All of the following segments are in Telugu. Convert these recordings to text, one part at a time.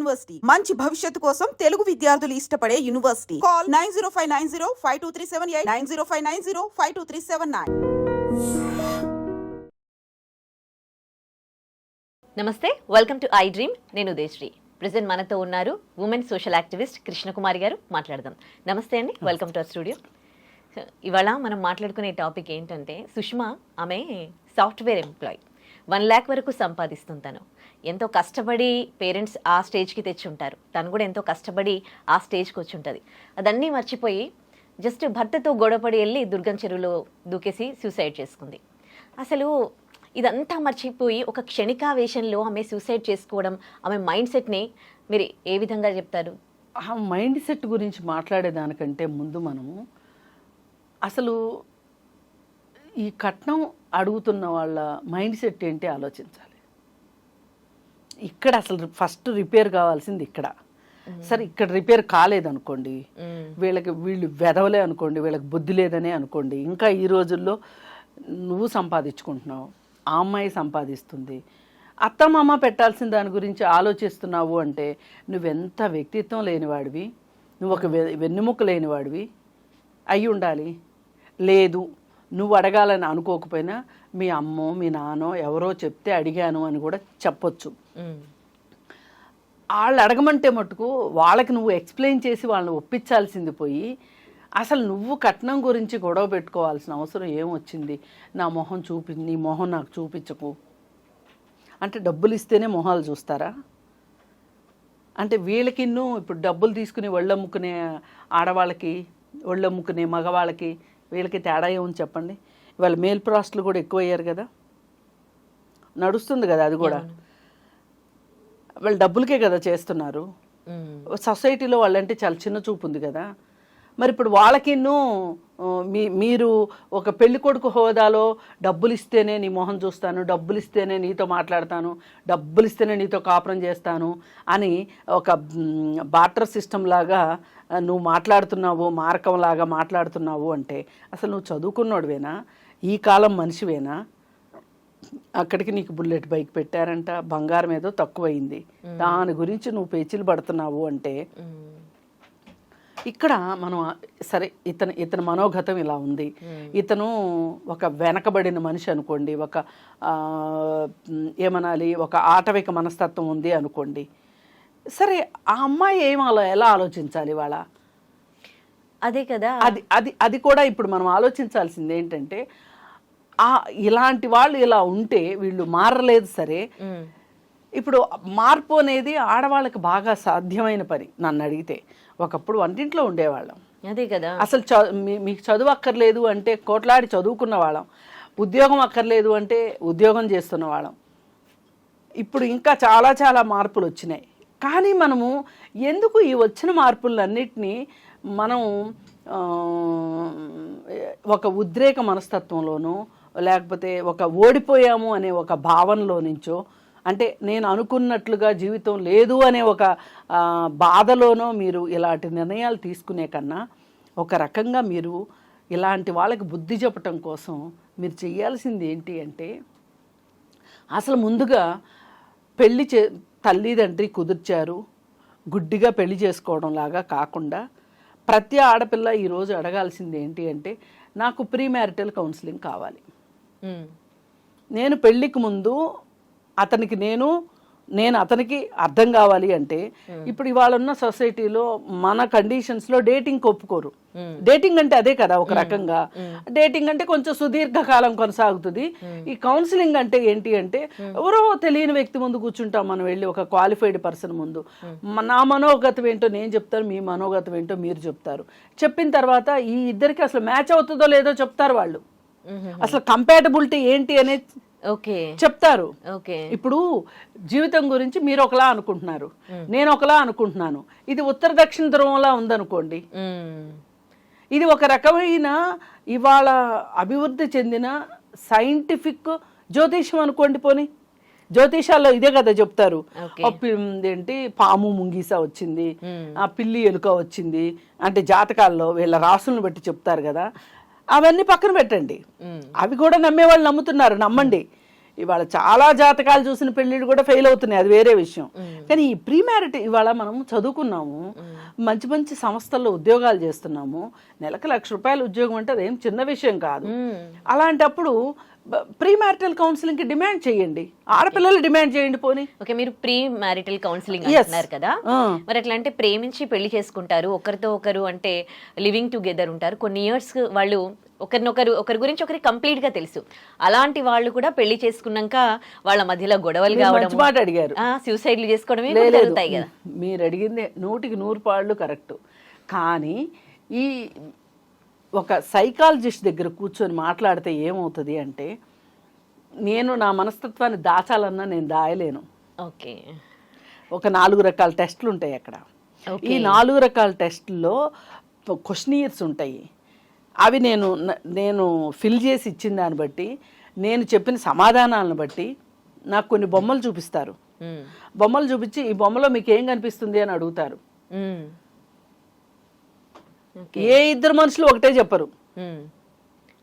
యూనివర్సిటీ. మంచి భవిష్యత్తు కోసం తెలుగు విద్యార్థులు ఇష్టపడే university. Call nine zero five nine zero five two three seven eight nine zero five nine zero five two three seven nine. Namaste. Welcome to I dream నేను ఉదయశ్రీ. ప్రజెంట్ మనతో ఉన్నారు ఉమెన్ సోషల్ యాక్టివిస్ట్ కృష్ణకుమారి గారు. మాట్లాడదాం. నమస్తే అండి. వెల్కమ్ టు అవర్ స్టూడియో ఇవాళ మనం మాట్లాడుకునే టాపిక్ ఏంటంటే సుష్మా ఆమె సాఫ్ట్వేర్ ఎంప్లాయ్ వన్ ల్యాక్ వరకు సంపాదిస్తుంది తను. ఎంతో కష్టపడి పేరెంట్స్ ఆ స్టేజ్కి తెచ్చి ఉంటారు తను కూడా ఎంతో కష్టపడి ఆ స్టేజ్కి వచ్చి ఉంటుంది అదన్నీ మర్చిపోయి జస్ట్ భర్తతో గొడవపడి వెళ్ళి దుర్గం చెరువులో దూకేసి సూసైడ్ చేసుకుంది. అసలు ఇదంతా మర్చిపోయి ఒక క్షణికావేశంలో ఆమె సూసైడ్ చేసుకోవడం ఆమె మైండ్ సెట్ని మీరు ఏ విధంగా చెప్తారు? ఆ మైండ్ సెట్ గురించి మాట్లాడేదానికంటే ముందు మనము అసలు ఈ కట్నం అడుగుతున్న వాళ్ళ మైండ్ సెట్ ఏంటి ఆలోచించాలి. ఇక్కడ అసలు ఫస్ట్ రిపేర్ కావాల్సింది ఇక్కడ. సరే ఇక్కడ రిపేర్ కాలేదనుకోండి వీళ్ళకి వీళ్ళు వెదవలే అనుకోండి వీళ్ళకి బుద్ధి లేదనే అనుకోండి ఇంకా ఈ రోజుల్లో నువ్వు సంపాదించుకుంటున్నావు ఆ అమ్మాయి సంపాదిస్తుంది అత్తమామ పెట్టాల్సిన దాని గురించి ఆలోచిస్తున్నావు అంటే నువ్వెంత వ్యక్తిత్వం లేనివాడివి నువ్వు ఒక వెన్నెముక లేనివాడివి అయి ఉండాలి. లేదు నువ్వు అడగాలని అనుకోకపోయినా మీ అమ్మో మీ నాన్నో ఎవరో చెప్తే అడిగాను అని కూడా చెప్పొచ్చు. వాళ్ళు అడగమంటే మటుకు వాళ్ళకి నువ్వు ఎక్స్ప్లెయిన్ చేసి వాళ్ళని ఒప్పించాల్సింది పోయి అసలు నువ్వు కట్నం గురించి గొడవ పెట్టుకోవాల్సిన అవసరం ఏమొచ్చింది? నా మొహం చూపి నీ మొహం నాకు చూపించకు. అంటే డబ్బులు ఇస్తేనే మొహాలు చూస్తారా? అంటే వీళ్ళకి ఇప్పుడు డబ్బులు తీసుకుని ఒళ్ళమ్ముకునే ఆడవాళ్ళకి ఒళ్ళమ్ముకునే మగవాళ్ళకి వీళ్ళకి తేడా ఏముంది చెప్పండి? ఇవాళ మేల్ ప్రాస్టులు కూడా ఎక్కువ అయ్యారు కదా? నడుస్తుంది కదా అది కూడా. వాళ్ళు డబ్బులకే కదా చేస్తున్నారు. సొసైటీలో వాళ్ళంటే చాలా చిన్న చూపు ఉంది కదా. మరి ఇప్పుడు వాళ్ళకిన్ను మీ మీరు ఒక పెళ్ళి కొడుకు హోదాలో డబ్బులు ఇస్తేనే నీ మొహం చూస్తాను డబ్బులు ఇస్తేనే నీతో మాట్లాడతాను డబ్బులు ఇస్తేనే నీతో కాపురం చేస్తాను అని ఒక బాటర్ సిస్టమ్ లాగా నువ్వు మాట్లాడుతున్నావు మారకం లాగా మాట్లాడుతున్నావు అంటే అసలు నువ్వు చదువుకున్నోడివేనా? ఈ కాలం మనిషివేనా? అక్కడికి నీకు బుల్లెట్ బైక్ పెట్టారంట. బంగారం ఏదో తక్కువైంది. దాని గురించి నువ్వు పేచీలు పడుతున్నావు అంటే ఇక్కడ మనం సరే ఇతను ఇతని మనోగతం ఇలా ఉంది. ఇతను ఒక వెనకబడిన మనిషి అనుకోండి ఒక ఏమనాలి ఒక ఆటవిక మనస్తత్వం ఉంది అనుకోండి. సరే ఆ అమ్మాయి ఏం ఆలో ఎలా ఆలోచించాలి వాళ్ళ? అదే కదా. అది అది అది కూడా ఇప్పుడు మనం ఆలోచించాల్సింది ఏంటంటే ఆ ఇలాంటి వాళ్ళు ఇలా ఉంటే వీళ్ళు మారలేదు సరే. ఇప్పుడు మార్పు అనేది ఆడవాళ్ళకి బాగా సాధ్యమైన పని నన్ను అడిగితే. ఒకప్పుడు వంటింట్లో ఉండేవాళ్ళం. అదే కదా. అసలు మీకు చదువు అక్కర్లేదు అంటే కోట్లాడి చదువుకున్న వాళ్ళం. ఉద్యోగం అక్కర్లేదు అంటే ఉద్యోగం చేస్తున్న వాళ్ళం. ఇప్పుడు ఇంకా చాలా చాలా మార్పులు వచ్చినాయి. కానీ మనము ఎందుకు ఈ వచ్చిన మార్పులన్నిటినీ మనం ఒక ఉద్రేక మనస్తత్వంలోనో లేకపోతే ఒక ఓడిపోయాము అనే ఒక భావనలో నుంచో అంటే నేను అనుకున్నట్లుగా జీవితం లేదు అనే ఒక బాధలోనో మీరు ఇలాంటి నిర్ణయాలు తీసుకునే కన్నా ఒక రకంగా మీరు ఇలాంటి వాళ్ళకి బుద్ధి చెప్పటం కోసం మీరు చేయాల్సింది ఏంటి అంటే అసలు ముందుగా పెళ్ళి చే తల్లిదండ్రి కుదిర్చారు గుడ్డిగా పెళ్ళి చేసుకోవడం లాగా కాకుండా ప్రతి ఆడపిల్ల ఈరోజు అడగాల్సింది ఏంటి అంటే నాకు ప్రీ మ్యారిటల్ కౌన్సిలింగ్ కావాలి. నేను పెళ్ళికి ముందు అతనికి నేను నేను అతనికి అర్థం కావాలి అంటే ఇప్పుడు ఇవాళ ఉన్న సొసైటీలో మన కండిషన్స్లో డేటింగ్ ఒప్పుకోరు డేటింగ్ అంటే అదే కదా ఒక రకంగా. డేటింగ్ అంటే కొంచెం సుదీర్ఘకాలం కొనసాగుతుంది. ఈ కౌన్సిలింగ్ అంటే ఏంటి అంటే ఎవరో తెలియని వ్యక్తి ముందు కూర్చుంటాం మనం వెళ్ళి ఒక క్వాలిఫైడ్ పర్సన్ ముందు. నా మనోగతం ఏంటో నేను చెప్తాను మీ మనోగతం ఏంటో మీరు చెప్తారు. చెప్పిన తర్వాత ఈ ఇద్దరికి అసలు మ్యాచ్ అవుతుందో లేదో చెప్తారు వాళ్ళు. అసలు కంపాటబిలిటీ ఏంటి అనేది ఓకే. చెప్తారు. ఓకే. ఇప్పుడు జీవితం గురించి మీరు ఒకలా అనుకుంటున్నారు. నేను ఒకలా అనుకుంటున్నాను. ఇది ఉత్తర దక్షిణ ధ్రువంలా ఉందనుకోండి. ఇది ఒక రకమైన ఇవాళ అభివృద్ధి చెందిన సైంటిఫిక్ జ్యోతిషం అనుకోండి పోని. జ్యోతిషాల్లో ఇదే కదా చెప్తారు. ఏంటి పాము ముంగీస వచ్చింది ఆ పిల్లి ఎలుక వచ్చింది అంటే జాతకాల్లో వీళ్ళ రాసులను బట్టి చెప్తారు కదా. అవన్నీ పక్కన పెట్టండి. అవి కూడా నమ్మేవాళ్ళు నమ్ముతున్నారు నమ్మండి. ఇవాళ చాలా జాతకాలు చూసిన పెళ్ళిళ్ళు కూడా ఫెయిల్ అవుతున్నాయి అది వేరే విషయం. కానీ ఈ ప్రీ మ్యారిట్ ఇవాళ మనం చదువుకున్నాము మంచి మంచి సంస్థల్లో ఉద్యోగాలు చేస్తున్నాము. నెలకు లక్ష రూపాయల ఉద్యోగం అంటే అదేం చిన్న విషయం కాదు. అలాంటప్పుడు ప్రీ మ్యారిటల్ కౌన్సిలింగ్కి డిమాండ్ చేయండి. ఆడపిల్లలు డిమాండ్ చేయండి పోనీ. ఓకే మీరు ప్రీ మ్యారిటల్ కౌన్సిలింగ్. అంటున్నారు కదా. మరి అట్లా అంటే ప్రేమించి పెళ్ళి చేసుకుంటారు ఒకరితో ఒకరు అంటే లివింగ్ టుగెదర్ ఉంటారు. కొన్ని ఇయర్స్ వాళ్ళు ఒకరినొకరు ఒకరి గురించి ఒకరికి కంప్లీట్గా తెలుసు. అలాంటి వాళ్ళు కూడా పెళ్ళి చేసుకున్నాక వాళ్ళ మధ్యలో గొడవలు కావడం మాట అడిగారు. సూసైడ్లు చేసుకోవడమే జరుగుతాయి కదా. మీరు అడిగింది నూటికి నూరు పాళ్ళు కరెక్ట్ కానీ ఈ ఒక సైకాలజిస్ట్ దగ్గర కూర్చొని మాట్లాడితే ఏమవుతుంది అంటే నేను నా మనస్తత్వాన్ని దాచాలన్నా నేను దాయలేను. ఓకే. ఒక నాలుగు రకాల టెస్టులు ఉంటాయి అక్కడ ఈ నాలుగు రకాల టెస్టుల్లో క్వశ్చనీర్స్ ఉంటాయి. అవి నేను నేను ఫిల్ చేసి ఇచ్చిన దాన్ని బట్టి నేను చెప్పిన సమాధానాలను బట్టి నాకు కొన్ని బొమ్మలు చూపిస్తారు. బొమ్మలు చూపించి ఈ బొమ్మలో మీకు ఏం కనిపిస్తుంది అని అడుగుతారు. ఏ ఇద్దరు మనుషులు ఒకటే చెప్పరు.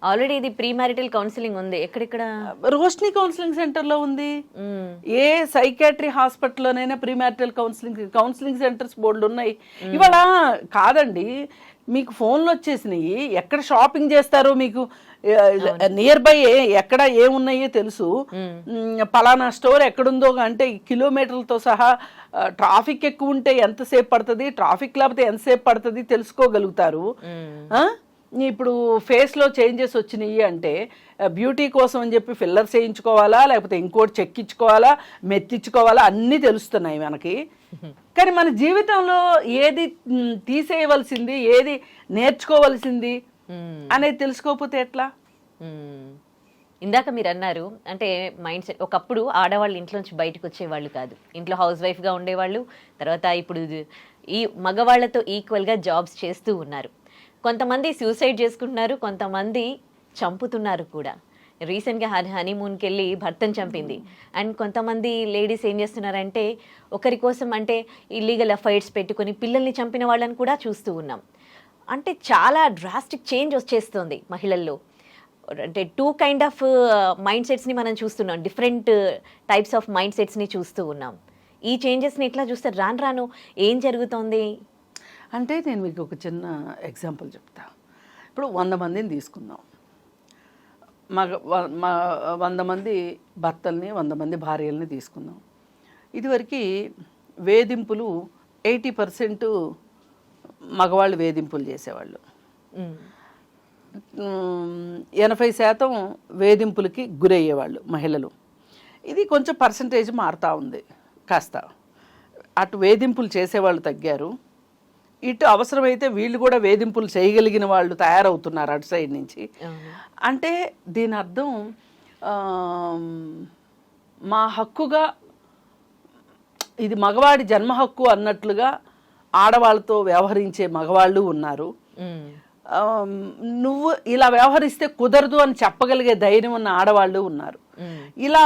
ఆల్రెడీ ఇది ప్రీ మ్యారిటల్ కౌన్సిలింగ్ ఉంది. ఎక్కడెక్కడ? రోష్ని కౌన్సిలింగ్ సెంటర్లో ఉంది. మ్మ్. ఏ సైకాట్రీ హాస్పిటల్లోనైనా ప్రీమారిటల్ కౌన్సిలింగ్ కౌన్సిలింగ్ సెంటర్స్ బోర్డులు ఉన్నాయి. ఇవాళ కాదండి మీకు ఫోన్లు వచ్చేసినాయి. ఎక్కడ షాపింగ్ చేస్తారో మీకు? నియర్ బై ఎక్కడ ఏమున్నాయో తెలుసు. పలానా స్టోర్ ఎక్కడుందో అంటే కిలోమీటర్లతో సహా ట్రాఫిక్ ఎక్కువ ఉంటే ఎంతసేపు పడుతుంది? ట్రాఫిక్ లేకపోతే ఎంతసేపు పడుతుంది? తెలుసుకోగలుగుతారు. ఆ? ఇప్పుడు ఫేస్లో చేంజెస్ వచ్చినాయి అంటే బ్యూటీ కోసం అని చెప్పి ఫిల్లర్స్ వేయించుకోవాలా లేకపోతే ఇంకోటి చెక్కించుకోవాలా మెత్తించుకోవాలా అన్నీ తెలుస్తున్నాయి మనకి కానీ మన జీవితంలో ఏది తీసేయవలసింది ఏది నేర్చుకోవలసింది మ్మ్. అనేది తెలుసుకోకపోతే ఎట్లా మ్మ్. ఇందాక మీరు అన్నారు అంటే మైండ్ సెట్ ఒకప్పుడు ఆడవాళ్ళు ఇంట్లోంచి బయటకు వచ్చేవాళ్ళు కాదు ఇంట్లో హౌస్ వైఫ్గా ఉండేవాళ్ళు తర్వాత ఇప్పుడు ఈ మగవాళ్ళతో ఈక్వల్గా జాబ్స్ చేస్తూ ఉన్నారు కొంతమంది సూసైడ్ చేసుకుంటున్నారు కొంతమంది చంపుతున్నారు కూడా. రీసెంట్గా హనీ హనీమూన్కి వెళ్ళి భర్తను చంపింది. అండ్ కొంతమంది లేడీస్ ఏం చేస్తున్నారంటే ఒకరి కోసం అంటే ఇల్లీగల్ అఫైర్స్ పెట్టుకొని పిల్లల్ని చంపిన వాళ్ళని కూడా చూస్తూ ఉన్నాం. అంటే చాలా డ్రాస్టిక్ చేంజ్ వచ్చేస్తుంది మహిళల్లో. అంటే టూ కైండ్ ఆఫ్ మైండ్ సెట్స్ని మనం చూస్తున్నాం. డిఫరెంట్ టైప్స్ ఆఫ్ మైండ్ సెట్స్ని చూస్తూ ఉన్నాం. ఈ చేంజెస్ని ఎట్లా చూస్తారు? రాను రాను ఏం జరుగుతోంది? అంటే నేను మీకు ఒక చిన్న ఎగ్జాంపుల్ చెప్తా. ఇప్పుడు వంద మందిని తీసుకుందాం. మగ మ- వంద మంది భర్తల్ని వంద మంది భార్యల్ని తీసుకుందాం. ఇదివరకు వేధింపులు ఎయిటీ పర్సెంట్ మగవాళ్ళు వేధింపులు చేసేవాళ్ళు. ఎనభై శాతం వేధింపులకి గురయ్యేవాళ్ళు మహిళలు. ఇది కొంచెం పర్సంటేజ్ మారుతూ ఉంది. కాస్త. అటు వేధింపులు చేసేవాళ్ళు తగ్గారు. ఇటు అవసరమైతే వీళ్ళు కూడా వేధింపులు చేయగలిగిన వాళ్ళు తయారవుతున్నారు అటు సైడ్ నుంచి. అంటే దీని అర్థం మా హక్కుగా ఇది మగవాడి జన్మ హక్కు అన్నట్లుగా ఆడవాళ్ళతో వ్యవహరించే మగవాళ్ళు ఉన్నారు నువ్వు ఇలా వ్యవహరిస్తే కుదరదు అని చెప్పగలిగే ధైర్యం ఉన్న ఆడవాళ్ళు ఉన్నారు. ఇలా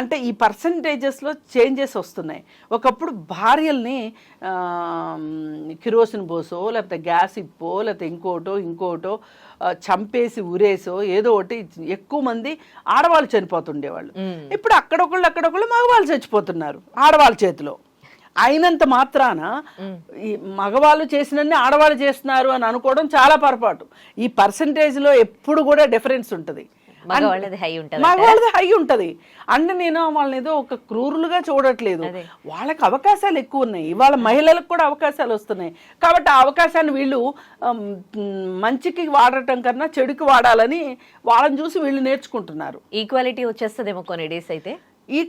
అంటే ఈ పర్సంటేజెస్లో చేంజెస్ వస్తున్నాయి. ఒకప్పుడు భార్యల్ని కిరోసిన్ పోసో లేకపోతే గ్యాస్ ఇప్పో లేకపోతే ఇంకోటో ఇంకోటో చంపేసి ఉరేసో ఏదో ఒకటి ఎక్కువ మంది ఆడవాళ్ళు చనిపోతుండేవాళ్ళు. ఇప్పుడు అక్కడొకళ్ళు అక్కడొకళ్ళు మగవాళ్ళు చచ్చిపోతున్నారు ఆడవాళ్ళ చేతిలో. అయినంత మాత్రాన ఈ మగవాళ్ళు చేసినన్ని ఆడవాళ్ళు చేస్తున్నారు అని అనుకోవడం చాలా పొరపాటు. ఈ పర్సంటేజ్లో ఎప్పుడు కూడా డిఫరెన్స్ ఉంటుంది. మగవాళ్ళది హై ఉంటుంది మగవాళ్ళది హై ఉంటది. అంటే నేను వాళ్ళని ఏదో ఒక క్రూరులుగా చూడట్లేదు. వాళ్ళకి అవకాశాలు ఎక్కువ ఉన్నాయి. ఇవాళ మహిళలకు కూడా అవకాశాలు వస్తున్నాయి. కాబట్టి ఆ అవకాశాన్ని వీళ్ళు మంచికి వాడటం కన్నా చెడుకి వాడాలని వాళ్ళని చూసి వీళ్ళు నేర్చుకుంటున్నారు. ఈక్వాలిటీ వచ్చేస్తుందేమో కొన్ని డేస్ అయితే. ఈ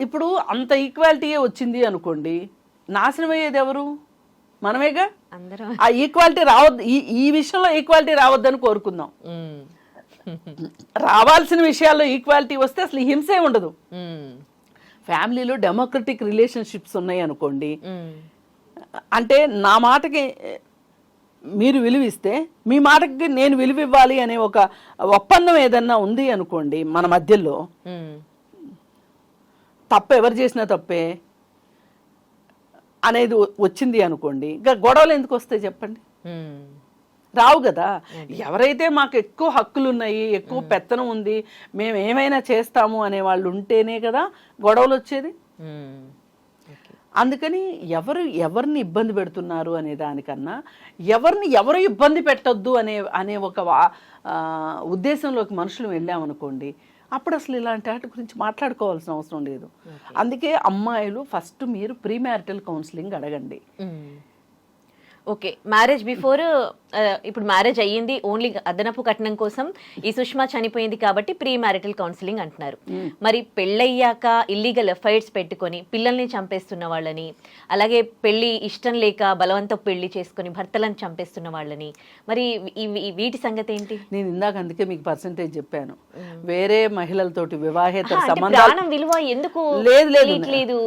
ఇప్పుడు అంత ఈక్వాలిటీయే వచ్చింది అనుకోండి నాశనం అయ్యేది ఎవరు? మనమేగా? అందరం. ఆ ఈక్వాలిటీ రావద్దు. ఈ ఈ విషయంలో ఈక్వాలిటీ రావద్దని కోరుకుందాం. రావాల్సిన విషయాల్లో ఈక్వాలిటీ వస్తే అసలు హింసే ఉండదు. ఫ్యామిలీలో డెమోక్రటిక్ రిలేషన్షిప్స్ ఉన్నాయి అనుకోండి. అంటే నా మాటకి మీరు విలువిస్తే మీ మాటకి నేను విలువ ఇవ్వాలి అనే ఒక ఒప్పందం ఏదన్నా ఉంది అనుకోండి మన మధ్యలో. తప్పు ఎవరు చేసినా తప్పే అనేది వచ్చింది అనుకోండి ఇంకా గొడవలు ఎందుకు వస్తాయి చెప్పండి. రావు కదా. ఎవరైతే మాకు ఎక్కువ హక్కులు ఉన్నాయి ఎక్కువ పెత్తనం ఉంది మేము ఏమైనా చేస్తాము అనే వాళ్ళు ఉంటేనే కదా గొడవలు వచ్చేది. అందుకని ఎవరు ఎవరిని ఇబ్బంది పెడుతున్నారు అనే దానికన్నా ఎవరిని ఎవరు ఇబ్బంది పెట్టొద్దు అనే అనే ఒక ఉద్దేశంలోకి మనుషులు వెళ్ళామనుకోండి అప్పుడు అసలు ఇలాంటి వాటి గురించి మాట్లాడుకోవాల్సిన అవసరం లేదు. అందుకే అమ్మాయిలు ఫస్ట్ మీరు ప్రీ మ్యారిటల్ కౌన్సిలింగ్ అడగండి. ఓకే. మ్యారేజ్ బిఫోర్ ఇప్పుడు మ్యారేజ్ అయ్యింది ఓన్లీ అదనపు కట్నం కోసం ఈ సుష్మా చనిపోయింది కాబట్టి ప్రీ మ్యారిటల్ కౌన్సిలింగ్ అంటున్నారు. మరి పెళ్ళయ్యాక ఇల్లీగల్ ఎఫైర్స్ పెట్టుకొని పిల్లల్ని చంపేస్తున్న వాళ్ళని అలాగే పెళ్ళి ఇష్టం లేక బలవంతం పెళ్ళి చేసుకొని భర్తలను చంపేస్తున్న వాళ్ళని మరి వీటి సంగతి ఏంటి? నేను ఇందాక అందుకే మీకు పర్సంటేజ్ చెప్పాను. వేరే మహిళలతోటి వివాహేతర సంబంధాలు విలువ ఎందుకు లేదు లేదు.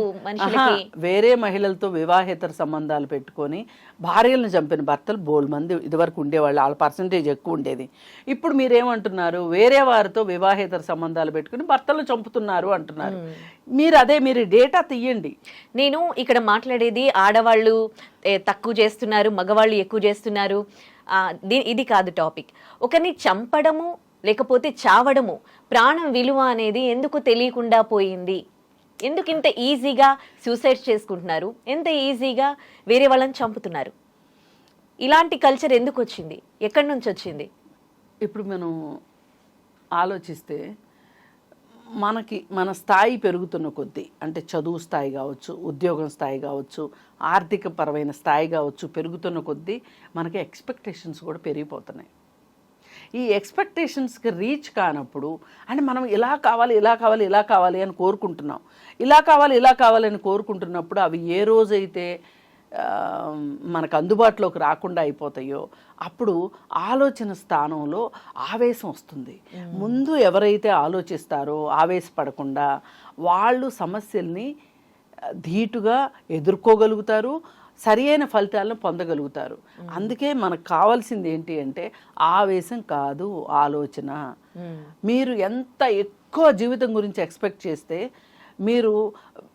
వేరే మహిళలతో వివాహేతర సంబంధాలు పెట్టుకొని భార్యలను చంపిన భర్తలు బోల్ మంది ఇదివరకు ఉండేవాళ్ళు వాళ్ళ పర్సంటేజ్ ఎక్కువ ఉండేది. ఇప్పుడు మీరేమంటున్నారు? వేరే వారితో వివాహేతర సంబంధాలు పెట్టుకుని భర్తలను చంపుతున్నారు అంటున్నారు. మీరు అదే మీరు డేటా తీయండి. నేను ఇక్కడ మాట్లాడేది ఆడవాళ్ళు తక్కువ చేస్తున్నారు మగవాళ్ళు ఎక్కువ చేస్తున్నారు. ఇది కాదు టాపిక్ ఒకరిని చంపడము లేకపోతే చావడము ప్రాణం విలువ అనేది ఎందుకు తెలియకుండా పోయింది? ఎందుకు ఇంత ఈజీగా సూసైడ్ చేసుకుంటున్నారు? ఎంత ఈజీగా వేరే వాళ్ళని చంపుతున్నారు? ఇలాంటి కల్చర్ ఎందుకు వచ్చింది? ఎక్కడి నుంచి వచ్చింది? ఇప్పుడు మనం ఆలోచిస్తే మనకి మన స్థాయి పెరుగుతున్న కొద్దీ అంటే చదువు స్థాయి కావచ్చు ఉద్యోగం స్థాయి కావచ్చు ఆర్థిక పరమైన స్థాయి కావచ్చు పెరుగుతున్న కొద్దీ మనకి ఎక్స్పెక్టేషన్స్ కూడా పెరిగిపోతున్నాయి. ఈ ఎక్స్పెక్టేషన్స్కి రీచ్ కానప్పుడు అంటే మనం ఇలా కావాలి ఇలా కావాలి ఇలా కావాలి అని కోరుకుంటున్నాం. ఇలా కావాలి ఇలా కావాలి అని కోరుకుంటున్నప్పుడు అవి ఏ రోజైతే మనకు అందుబాటులోకి రాకుండా అయిపోతాయో అప్పుడు ఆలోచన స్థానంలో ఆవేశం వస్తుంది. ముందు ఎవరైతే ఆలోచిస్తారో ఆవేశపడకుండా వాళ్ళు సమస్యల్ని ధీటుగా ఎదుర్కోగలుగుతారు సరి అయిన ఫలితాలను పొందగలుగుతారు. అందుకే మనకు కావాల్సింది ఏంటి అంటే ఆవేశం కాదు ఆలోచన. మీరు ఎంత ఎక్కువ జీవితం గురించి ఎక్స్పెక్ట్ చేస్తే మీరు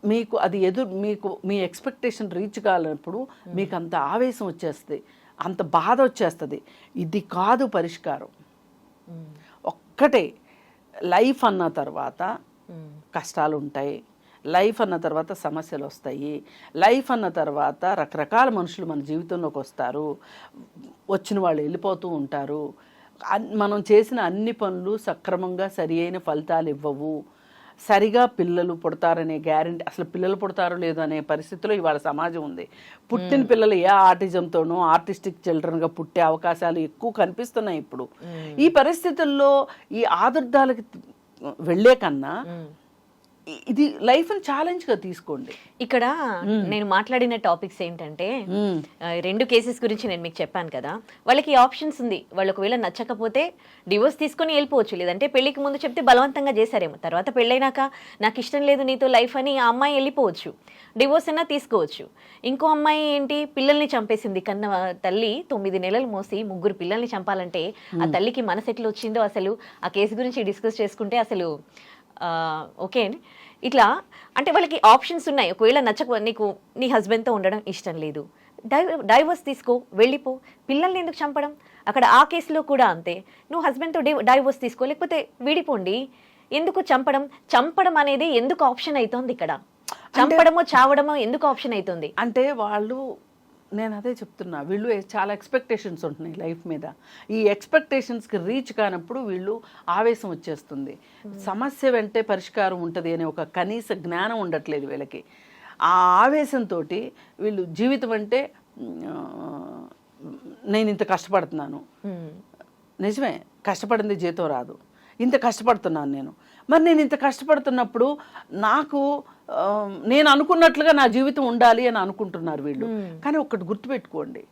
మీకు అది ఎదురు మీకు మీ ఎక్స్పెక్టేషన్ రీచ్ కాలేనప్పుడు మీకు అంత ఆవేశం వచ్చేస్తుంది అంత బాధ వచ్చేస్తుంది. ఇది కాదు పరిష్కారం. ఒక్కటే లైఫ్ అన్న తర్వాత కష్టాలు ఉంటాయి లైఫ్ అన్న తర్వాత సమస్యలు వస్తాయి లైఫ్ అన్న తర్వాత రకరకాల మనుషులు మన జీవితంలోకి వస్తారు వచ్చిన వాళ్ళు వెళ్ళిపోతూ ఉంటారు. మనం చేసిన అన్ని పనులు సక్రమంగా సరి అయిన ఫలితాలు ఇవ్వవు. సరిగా పిల్లలు పుడతారనే గ్యారంటీ అసలు పిల్లలు పుడతారో లేదో అనే పరిస్థితిలో ఇవాళ సమాజం ఉంది. పుట్టిన పిల్లలు ఏ ఆర్టిజంతోనో ఆర్టిస్టిక్ చిల్డ్రన్గా పుట్టే అవకాశాలు ఎక్కువ కనిపిస్తున్నాయి ఇప్పుడు. ఈ పరిస్థితుల్లో ఈ ఆదుర్దాలకి వెళ్ళే కన్నా ఇది లైఫ్ని ఛాలెంజ్గా తీసుకోండి. ఇక్కడ నేను మాట్లాడిన టాపిక్స్ ఏంటంటే రెండు కేసెస్ గురించి నేను మీకు చెప్పాను కదా. వాళ్ళకి ఆప్షన్స్ ఉంది. వాళ్ళు ఒకవేళ నచ్చకపోతే డివోర్స్ తీసుకొని వెళ్ళిపోవచ్చు. లేదంటే పెళ్ళికి ముందు చెప్తే బలవంతంగా చేశారేమో. తర్వాత పెళ్ళైనాక నాకు ఇష్టం లేదు నీతో లైఫ్ అని ఆ అమ్మాయి వెళ్ళిపోవచ్చు. డివోర్స్ అయినా తీసుకోవచ్చు. ఇంకో అమ్మాయి ఏంటి? పిల్లల్ని చంపేసింది. కన్న తల్లి తొమ్మిది నెలలు మోసి ముగ్గురు పిల్లల్ని చంపాలంటే ఆ తల్లికి మనసు ఎట్లా వచ్చిందో అసలు ఆ కేసు గురించి డిస్కస్ చేసుకుంటే అసలు ఓకే అండి. ఇట్లా అంటే వాళ్ళకి ఆప్షన్స్ ఉన్నాయి. ఒకవేళ నచ్చక నీకు నీ హస్బెండ్తో ఉండడం ఇష్టం లేదు. డైవర్స్ తీసుకో వెళ్ళిపో. పిల్లల్ని ఎందుకు చంపడం? అక్కడ ఆ కేసులో కూడా అంతే. నువ్వు హస్బెండ్తో డై డైవర్స్ తీసుకో. లేకపోతే విడిపోండి. ఎందుకు చంపడం? చంపడం అనేది ఎందుకు ఆప్షన్ అవుతోంది ఇక్కడ? చంపడమో చావడమో ఎందుకు ఆప్షన్ అవుతుంది? అంటే వాళ్ళు నేను అదే చెప్తున్నా. వీళ్ళు చాలా ఎక్స్పెక్టేషన్స్ ఉంటున్నాయి లైఫ్ మీద. ఈ ఎక్స్పెక్టేషన్స్కి రీచ్ కానప్పుడు వీళ్ళు ఆవేశం వచ్చేస్తుంది. సమస్య వెంటే పరిష్కారం ఉంటుంది అనే ఒక కనీస జ్ఞానం ఉండట్లేదు వీళ్ళకి. ఆ ఆవేశంతో వీళ్ళు జీవితం అంటే నేను ఇంత కష్టపడుతున్నాను. నిజమే కష్టపడింది జీతం రాదు. ఇంత కష్టపడుతున్నాను నేను. మరి నేను ఇంత కష్టపడుతున్నప్పుడు నాకు నేను అనుకున్నట్లుగా నా జీవితం ఉండాలి అని అనుకుంటున్నారు వీళ్ళు. కానీ ఒక్కటి గుర్తుపెట్టుకోండి.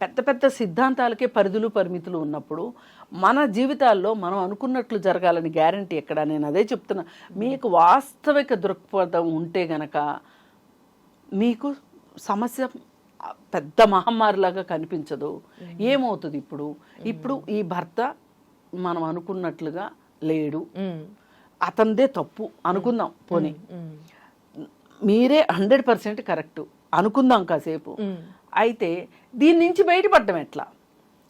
పెద్ద పెద్ద సిద్ధాంతాలకే పరిధులు పరిమితులు ఉన్నప్పుడు మన జీవితాల్లో మనం అనుకున్నట్లు జరగాలని గ్యారంటీ ఎక్కడ? నేను అదే చెప్తున్నా. మీకు వాస్తవిక దృక్పథం ఉంటే గనక మీకు సమస్య పెద్ద మహమ్మారిలాగా కనిపించదు. ఏమవుతుంది ఇప్పుడు? ఇప్పుడు ఈ భర్త మనం అనుకున్నట్లుగా లేడు. అతనిదే తప్పు అనుకుందాం పోనీ. మీరే హండ్రెడ్ పర్సెంట్ కరెక్ట్. అనుకుందాం కాసేపు. అయితే దీని నుంచి బయటపడడం ఎట్లా?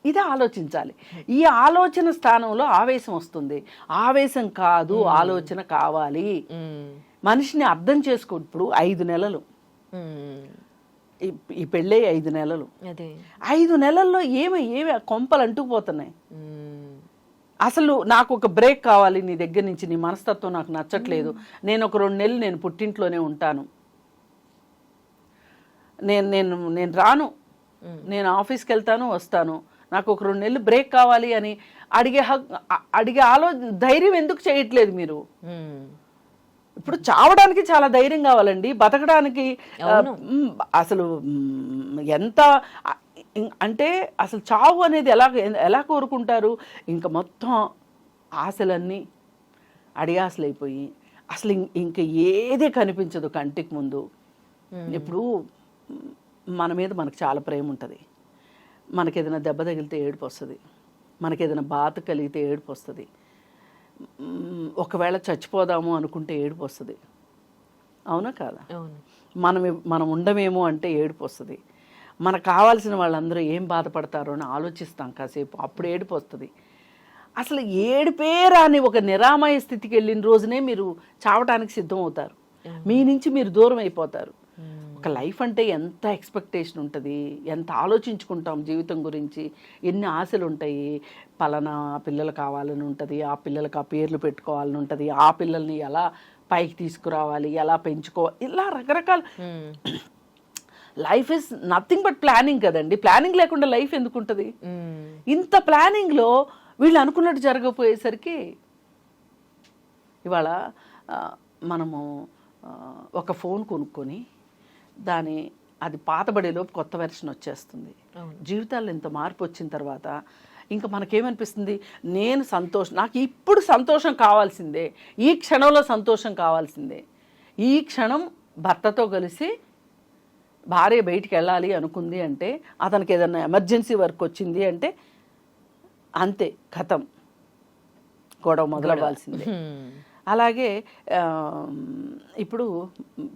ఇదే ఆలోచించాలి. ఈ ఆలోచన స్థానంలో ఆవేశం వస్తుంది. ఆవేశం కాదు ఆలోచన కావాలి. మనిషిని అర్థం చేసుకో ఇప్పుడు ఐదు నెలలు. ఈ- పెళ్ళే ఐదు నెలలు. ఐదు నెలల్లో ఏమి ఏమి కొంపలు అంటుకుపోతున్నాయి. అసలు నాకు ఒక బ్రేక్ కావాలి నీ దగ్గర నుంచి నీ మనస్తత్వం నాకు నచ్చట్లేదు. నేను ఒక రెండు నెలలు నేను పుట్టింట్లోనే ఉంటాను. నేను నేను నేను రాను. నేను ఆఫీస్కి వెళ్తాను వస్తాను. నాకు ఒక రెండు నెలలు బ్రేక్ కావాలి అని అడిగే హక్ అడిగే ఆలో ధైర్యం ఎందుకు చేయట్లేదు మీరు. ఇప్పుడు చావడానికి చాలా ధైర్యం కావాలండి బతకడానికి అసలు ఎంత అంటే అసలు చావు అనేది ఎలా ఎలా కోరుకుంటారు? ఇంకా మొత్తం ఆశలన్నీ అడియాసలైపోయి అసలు ఇంక ఏది కనిపించదు కంటికి ముందు. ఇప్పుడు మ్, మన మీద మనకు చాలా ప్రేమ ఉంటుంది మనకి ఏదైనా దెబ్బ తగిలితే ఏడుపు వస్తుంది మనకి ఏదైనా బాధ కలిగితే ఏడుపు వస్తుంది ఒకవేళ చచ్చిపోదాము అనుకుంటే ఏడుపు వస్తుంది అవునా కాదా? అవును. మనం మనం ఉండమేమో అంటే ఏడుపు వస్తుంది మనకు కావాల్సిన వాళ్ళందరూ ఏం బాధపడతారో అని ఆలోచిస్తాం కాసేపు అప్పుడు ఏడుపు వస్తుంది. అసలు ఏడుపే రాని ఒక నిరామయ స్థితికి వెళ్ళిన రోజునే మీరు చావటానికి సిద్ధం అవుతారు మీ నుంచి మీరు దూరం అయిపోతారు. ఒక లైఫ్ అంటే ఎంత ఎక్స్పెక్టేషన్ ఉంటుంది ఎంత ఆలోచించుకుంటాం జీవితం గురించి ఎన్ని ఆశలు ఉంటాయి పలానా పిల్లలు కావాలని ఉంటుంది ఆ పిల్లలకు ఆ పేర్లు పెట్టుకోవాలని ఉంటుంది ఆ పిల్లల్ని ఎలా పైకి తీసుకురావాలి ఎలా పెంచుకోవాలి ఇలా రకరకాల. Life is nothing but planning కదండి. ప్లానింగ్ లేకుండా లైఫ్ ఎందుకు ఉంటుంది. ఇంత ప్లానింగ్లో వీళ్ళు అనుకున్నట్టు జరగకపోయేసరికి ఇవాళ మనము ఒక ఫోన్ కొనుక్కొని దాని అది పాతబడేలోపు కొత్త వెర్షన్ వచ్చేస్తుంది. జీవితాల్లో ఇంత మార్పు వచ్చిన తర్వాత ఇంకా మనకేమనిపిస్తుంది? నేను సంతోషం నాకు ఇప్పుడు సంతోషం కావాల్సిందే. ఈ క్షణంలో సంతోషం కావాల్సిందే. ఈ క్షణం భర్తతో కలిసి భార్య బయటికి వెళ్ళాలి అనుకుంది అంటే అతనికి ఏదైనా ఎమర్జెన్సీ వర్క్ వచ్చింది అంటే అంతే కథం. గొడవ మొదలవ్వాల్సిందే. అలాగే ఇప్పుడు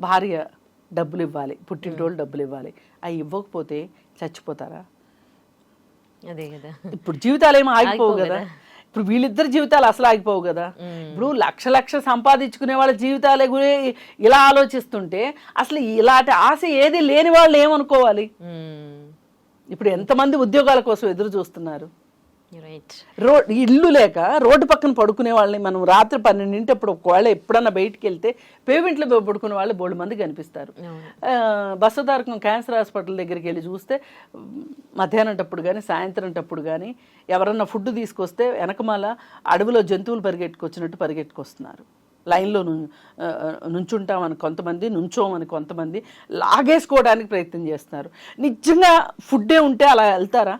భార్య డబ్బులు ఇవ్వాలి పుట్టింటోళ్ళు డబ్బులు ఇవ్వాలి. అవి ఇవ్వకపోతే చచ్చిపోతారా? అదే కదా. ఇప్పుడు జీవితాలు ఏమో ఆగిపోవు కదా. ఇప్పుడు వీళ్ళిద్దరి జీవితాలు అసలు ఆగిపోవు కదా. ఇప్పుడు లక్ష లక్ష సంపాదించుకునే వాళ్ళ జీవితాలే గురి ఇలా ఆలోచిస్తుంటే అసలు ఇలాంటి ఆశ ఏది లేని వాళ్ళు ఏమనుకోవాలి. ఇప్పుడు ఎంతమంది ఉద్యోగాల కోసం ఎదురు చూస్తున్నారు? రైట్ రో ఇల్లు లేక రోడ్డు పక్కన పడుకునే వాళ్ళని మనం రాత్రి పన్నెండింటప్పుడు ఒకవేళ ఎప్పుడన్నా బయటికి వెళ్తే పేమెంట్లో పడుకునే వాళ్ళు బోడు మంది కనిపిస్తారు. ఆ, బసవతారకం క్యాన్సర్ హాస్పిటల్ దగ్గరికి వెళ్ళి చూస్తే మ్, మధ్యాహ్నంటప్పుడు కానీ సాయంత్రంటప్పుడు కానీ ఎవరన్నా ఫుడ్ తీసుకొస్తే వెనకమాల అడవిలో జంతువులు పరిగెట్టుకొచ్చినట్టు పరిగెట్టుకొస్తున్నారు. లైన్లో నుంచుంటామని కొంతమంది నుంచోమని కొంతమంది లాగేసుకోవడానికి ప్రయత్నం చేస్తున్నారు. నిజంగా ఫుడ్డే ఉంటే అలా వెళ్తారా.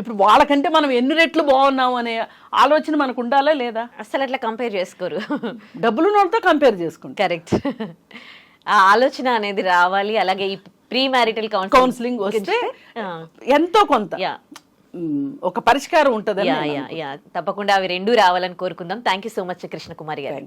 ఇప్పుడు వాళ్ళకంటే మనం ఎన్ని రెట్లు బాగున్నాం అనే ఆలోచన మనకు ఉండాలా లేదా? అసలు అట్లా కంపేర్ చేసుకోరు. డబ్బులు వాళ్ళతో కంపేర్ చేసుకుంటాం. కరెక్ట్ ఆ ఆలోచన అనేది రావాలి. అలాగే ఈ ప్రీ మ్యారిటల్ కౌన్సిలింగ్ వస్తే ఎంతో కొంత ఒక పరిష్కారం యా తప్పకుండా అవి రెండు రావాలని కోరుకుందాం. Thank you so much Krishnakumari garu.